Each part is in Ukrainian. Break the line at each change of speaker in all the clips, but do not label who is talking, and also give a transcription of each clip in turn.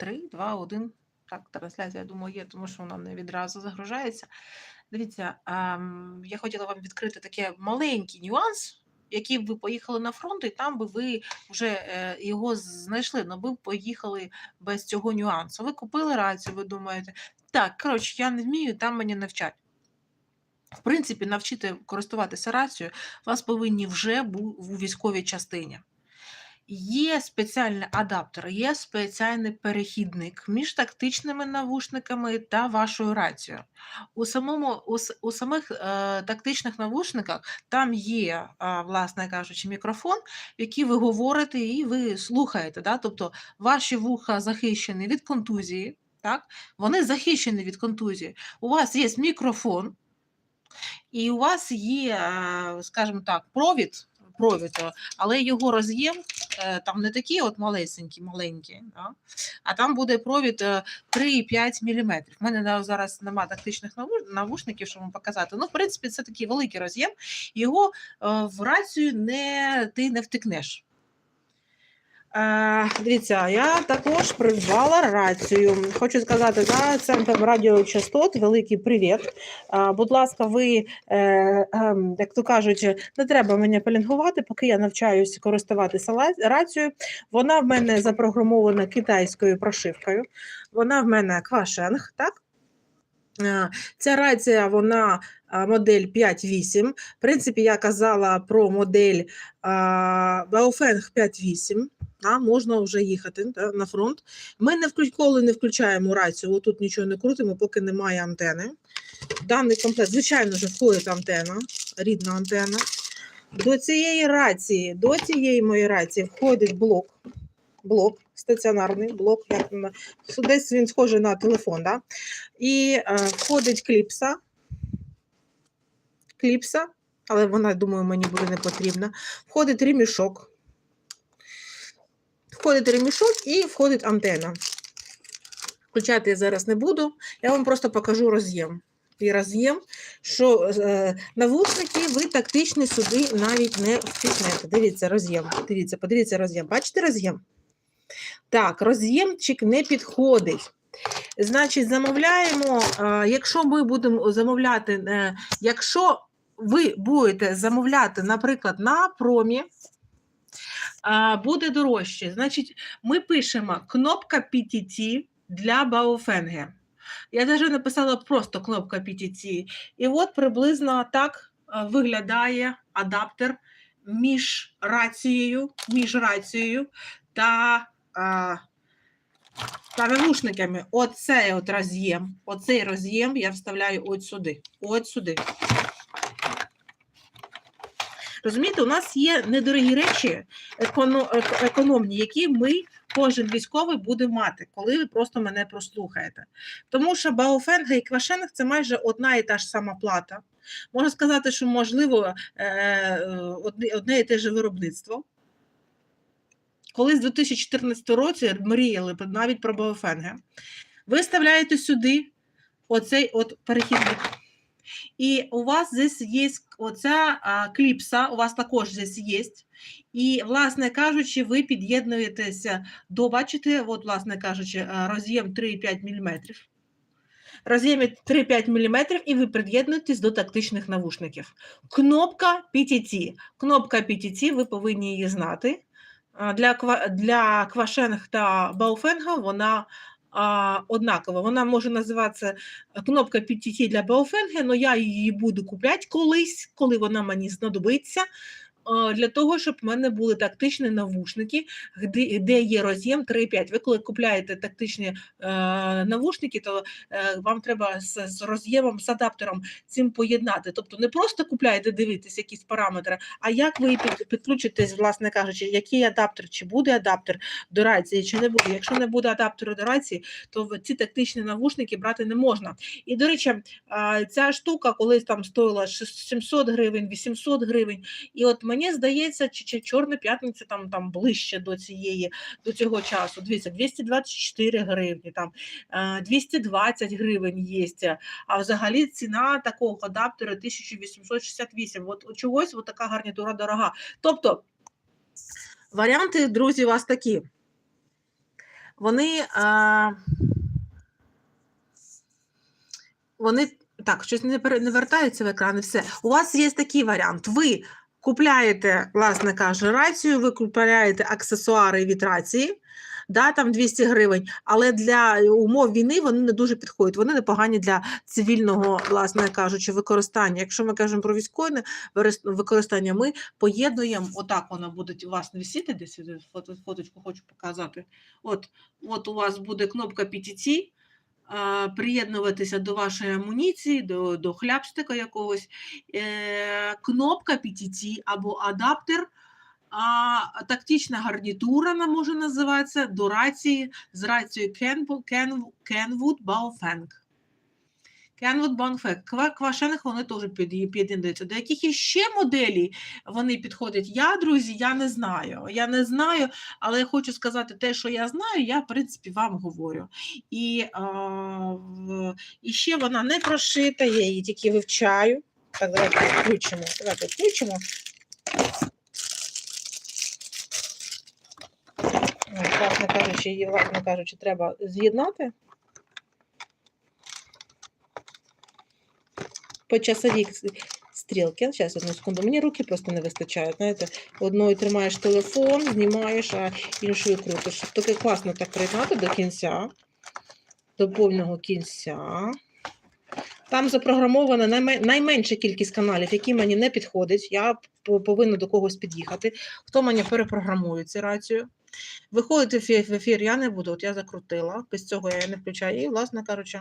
3, 2, 1. Так, трансляція, я думаю, є, тому що вона не відразу загружається. Дивіться, ем, я хотіла вам відкрити такий маленький нюанс, який ви поїхали на фронт, і там би ви вже е, його знайшли, але ви поїхали без цього нюансу. Ви купили рацію, ви думаєте, так, коротше, я не вмію, там мені навчать. В принципі, навчити користуватися рацією вас повинні вже у військовій частині. Є спеціальний адаптер, є спеціальний перехідник між тактичними навушниками та вашою рацією. У, самому, у, у самих е, тактичних навушниках там є, е, власне кажучи, мікрофон, в який ви говорите і ви слухаєте. Да? Тобто ваші вуха захищені від контузії, так? вони захищені від контузії. У вас є мікрофон, і у вас є, е, скажімо так, провід, провід, е, але його роз'єм е, там не такий от малесенький, маленький, да? а там буде провід е, 3,5 мм. У мене зараз немає тактичних навушників, щоб вам показати. Ну, в принципі, це такий великий роз'єм, його е, в рацію не, ти не втикнеш. Е, дивіться, я також придбала рацію. Хочу сказати, за центром радіочастот великий привіт. Е, будь ласка, ви, е, ем, як то кажуть, не треба мене пелінгувати, поки я навчаюся користуватися рацією. Вона в мене запрограмована китайською прошивкою. Вона в мене квашенг, так? Е, Ця рація, вона а, модель 5.8. В принципі, я казала про модель Baofeng 5.8. А, можна вже їхати на фронт. Ми не вклю- не включаємо рацію, отут нічого не крутимо, поки немає антени. Даний комплект, звичайно, вже входить антена, рідна антена. До цієї рації, до цієї моєї рації входить блок. Блок, стаціонарний блок, як десь він схожий на телефон. Да? І е, входить кліпса. Кліпса, але вона, думаю, мені буде не потрібна. Входить ремішок. Входить ремішок і входить антена. Включати я зараз не буду, я вам просто покажу роз'єм. І роз'єм, що е, навушники ви тактичні сюди навіть не втиснете. Дивіться, роз'єм. Дивіться, подивіться роз'єм. Бачите роз'єм? Так, роз'ємчик не підходить. Значить, замовляємо, е, якщо ми будемо замовляти, е, якщо ви будете замовляти, наприклад, на промі, буде дорожче. Значить, ми пишемо кнопка PTT для Baofeng. Я навіть написала просто кнопка PTT. І от приблизно так е, виглядає адаптер між рацією, між рацією та, а. Оцей от роз'єм. Оцей роз'єм я вставляю от сюди. От сюди. Розумієте, у нас є недорогі речі, економні, які ми, кожен військовий, буде мати, коли ви просто мене прослухаєте. Тому що Баофенга і Квашенг це майже одна і та ж сама плата. Можна сказати, що можливо е, е, одне і те ж виробництво. Колись в 2014 році мріяли навіть про Баофенга. Ви вставляєте сюди оцей от перехідник. І у вас здесь є оця а, кліпса, у вас також здесь є. І, власне кажучи, ви під'єднуєтеся до, бачите, от, власне кажучи, роз'єм 3,5 мм. Роз'єм 3,5 мм, і ви під'єднуєтесь до тактичних навушників. Кнопка PTT. Кнопка PTT, ви повинні її знати. Для, для квашенг та бауфенга вона а, однакова. Вона може називатися кнопка PTT для Бауфенга, але я її буду купляти колись, коли вона мені знадобиться. Е, Для того, щоб в мене були тактичні навушники, де, є роз'єм 3.5. Ви коли купляєте тактичні е, навушники, то е, вам треба з, з роз'ємом, з адаптером цим поєднати. Тобто не просто купляєте, дивитесь якісь параметри, а як ви під, підключитесь, власне кажучи, який адаптер, чи буде адаптер до рації, чи не буде. Якщо не буде адаптеру до рації, то ці тактичні навушники брати не можна. І, до речі, а, ця штука колись там стоїла ши- 700 гривень, 800 гривень. І от мені здається, чи, чи Чорна п'ятниця там, там ближче до цієї, до цього часу. Дивіться, 224 гривні, там е, 220 гривень є. А взагалі ціна такого адаптера 1868. От чогось от така гарнітура дорога. Тобто варіанти, друзі, у вас такі. вони. А, вони так, щось не, не вертаються в і все. У вас є такий варіант. Ви купляєте, власне кажучи, рацію, ви купляєте аксесуари від рації, да, там 200 гривень, але для умов війни вони не дуже підходять. Вони непогані для цивільного, власне кажучи, використання. Якщо ми кажемо про військове використання, ми поєднуємо, отак вона буде у вас висіти, десь фоточку хочу показати. От, от у вас буде кнопка PTT, приєднуватися до вашої амуніції, до, до хлябстика якогось, е, кнопка PTT або адаптер, а, тактична гарнітура вона може називатися до рації з рацією Kenwood Baofeng. Kenwood. Ква- Квашених вони теж під- під'єднуються. До яких іще моделі вони підходять? Я, друзі, я не знаю. Я не знаю, але я хочу сказати те, що я знаю, я, в принципі, вам говорю. І, а, і ще вона не прошита, я її тільки вивчаю. Так, давайте включимо. Давайте включимо. Власне кажучи, її, власне кажучи, треба з'єднати. По часовій стрілки. Зараз, одну секунду. Мені руки просто не вистачають. Знаєте, одною тримаєш телефон, знімаєш, а іншою крутиш. Таке класно так приєднати до кінця, до повного кінця. Там запрограмована найменша кількість каналів, які мені не підходять. Я повинна до когось під'їхати. Хто мені перепрограмує цю рацію? Виходити в ефір, я не буду, от я закрутила, без цього я не включаю. І, власне кажучи,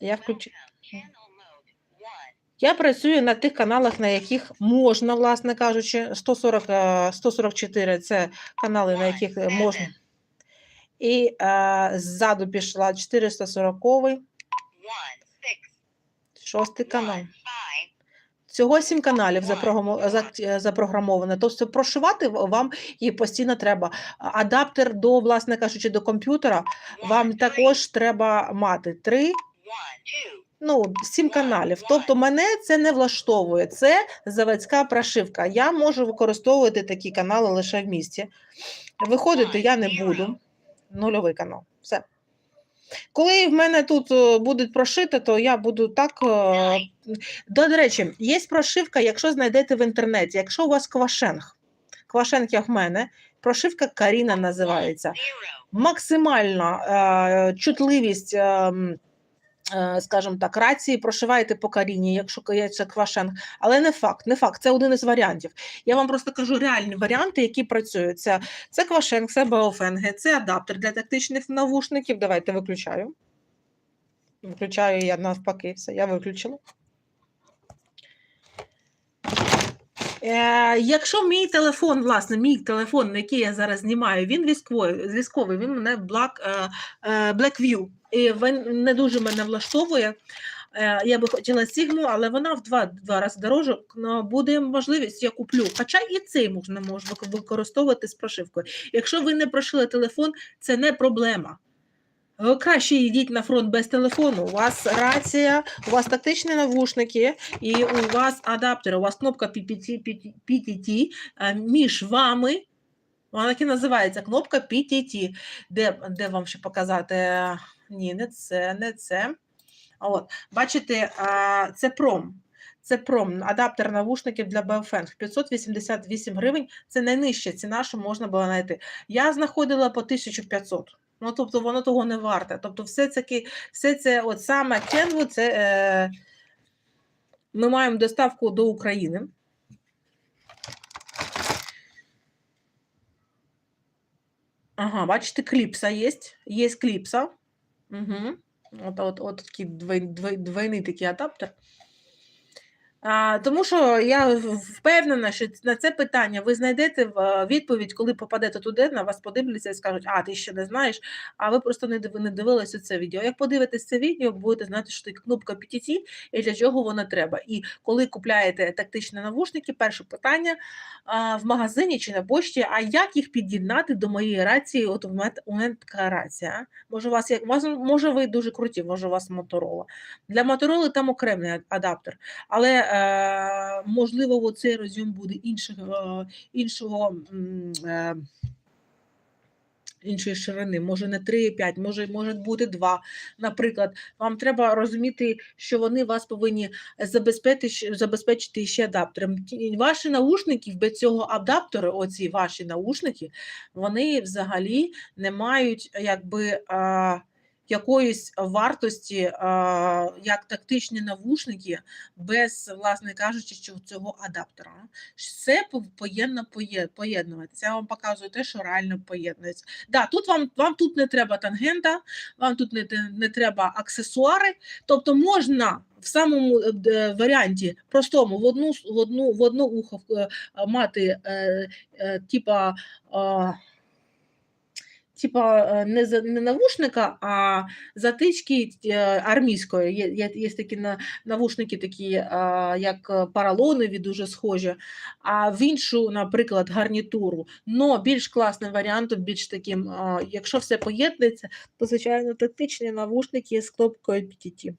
я включу. Я працюю на тих каналах, на яких можна, власне кажучи, 140, е, 144 це канали, на яких е, можна. І е, ззаду пішла 440, шостий канал. Всього сім каналів запрограмо- за- е, запрограмовано. Тобто прошивати вам її постійно треба. Адаптер до, власне кажучи, до комп'ютера вам також треба мати три, ну, сім каналів. Тобто мене це не влаштовує. Це заводська прошивка. Я можу використовувати такі канали лише в місті. Виходити я не буду. Нульовий канал. Все. Коли в мене тут е, буде прошито, то я буду так. е, До речі, є прошивка, якщо знайдете в інтернеті. Якщо у вас квашенг, квашенг як в мене, прошивка Каріна називається. Максимальна е, чутливість. Е, Скажімо так, рації прошиваєте по каріні, якщо кається це квашенг, але не факт, не факт, це один із варіантів. Я вам просто кажу реальні варіанти, які працюють. Це, це квашенг, це баофенги, це адаптер для тактичних навушників. Давайте виключаю. Виключаю я навпаки, все, я виключила. Е, якщо мій телефон, власне, мій телефон, на який я зараз знімаю, він військовий, військовий він мене Black, е, е, Blackview. І він не дуже мене влаштовує. Е, я би хотіла Sigma, але вона в два, два рази дорожче. Ну, буде можливість, я куплю. Хоча і цей можна вик- використовувати з прошивкою. Якщо ви не прошили телефон, це не проблема. Ви Краще йдіть на фронт без телефону. У вас рація, у вас тактичні навушники і у вас адаптер, у вас кнопка PTT е, між вами. Вона так і називається кнопка PTT. Де, де вам ще показати? Ні, не це, не це. От, бачите, це пром. Це пром, адаптер навушників для Baofeng. 588 гривень. Це найнижча ціна, що можна було знайти. Я знаходила по 1500. Ну, тобто воно того не варте. Тобто, все це, все це от саме Kenwood, це е, ми маємо доставку до України. Ага, бачите, кліпса є. Є кліпса. Угу. От, от, от такий двой, двой, двойний такий адаптер. А, тому що я впевнена, що на це питання ви знайдете в- е, відповідь, коли попадете туди, на вас подивляться і скажуть, а ти ще не знаєш, а ви просто не, не дивилися це відео. Як подивитесь це відео, будете знати, що таке кнопка PTT і для чого вона треба. І коли купляєте тактичні навушники, перше питання а, в магазині чи на пошті, а як їх під'єднати до моєї рації? От у мене, у мене така рація. Може, у вас як вас- може, ви дуже круті, може, у вас моторола. Для мотороли там окремий адаптер. Але е, можливо, цей розйом буде іншого, іншого е, іншої ширини, може не 3,5, може, може бути 2. Наприклад, вам треба розуміти, що вони вас повинні забезпечити, забезпечити ще адаптером. Ваші наушники без цього адаптера, оці ваші наушники, вони взагалі не мають якби. Якоїсь вартості, як тактичні навушники, без, власне кажучи, що цього адаптера. Все пов- поєдно поєднуватися. Я вам показую те, що реально поєднується. Да, тут вам, вам тут не треба тангента, вам тут не, не треба аксесуари. Тобто можна в самому е, варіанті простому в одну, в одну, в одну ухо е, мати е, е, типа. Е, Типа е, не, за- не навушника, а затички е, армійської. Є, є, є такі на, навушники, такі, як е, паралонові, дуже схожі, а в іншу, наприклад, гарнітуру. Но більш класним варіантом, більш таким, якщо все поєднується, то звичайно тактичні навушники з кнопкою PTT.